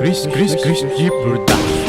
Chris, Chris, Chris G Production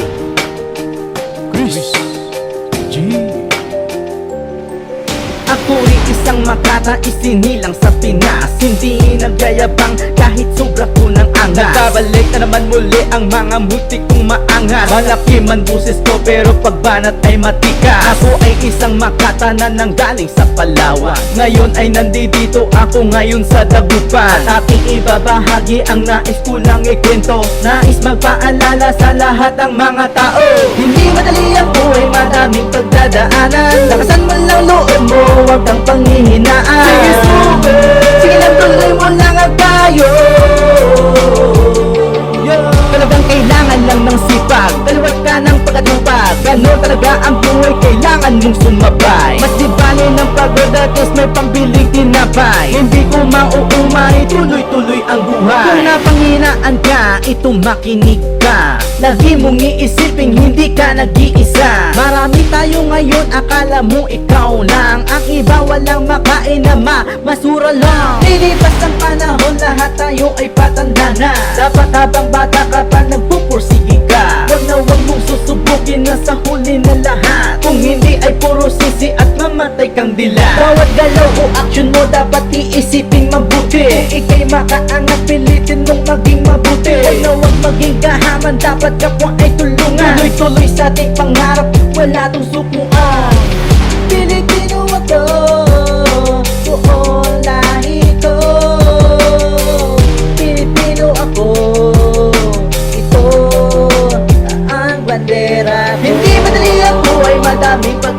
isang makata isinilang sa Pinas. Hindi nagyayabang kahit sobra ko ng angas. Nagbabalik na naman muli ang mga muti kong maangas. Malaki man buses ko pero pagbanat ay matikas Ako ay isang makata na nanggaling sa Palawan. Ngayon ay nandito ako ngayon sa Dagupan. At ating ibabahagi ang nais ko lang ikwento. Nais magpaalala sa lahat ng mga tao. Hindi madali ang buhay, maraming pagdadaanan. Lakasan mo lang loob sumabay Mas di bali ng pagod at mas may pambiling tinapay. Hindi ko mauumay, tuloy-tuloy ang buhay. Kung napanghinaan ka, ito makinig ka. Lagi mong iisipin, hindi ka nag-iisa. Marami tayo ngayon, akala mo ikaw lang. Ang iba walang makain na ma, masura lang. Lilipas ang panahon, lahat tayo ay patanda na. Dapat habang kandila Bawat galaw o action mo dapat iisipin mabuti. Kung ikay makaangat, pilitin mong maging mabuti. Ano huwag maging kahaman, dapat kapwa ay tulungan. Tuloy-tuloy. Sa ating pangarap, wala tong sukuan. Pilipino ako, buong lahi ko Pilipino ako, ito ang bandera ko. Hindi madali ang buhay, madami pa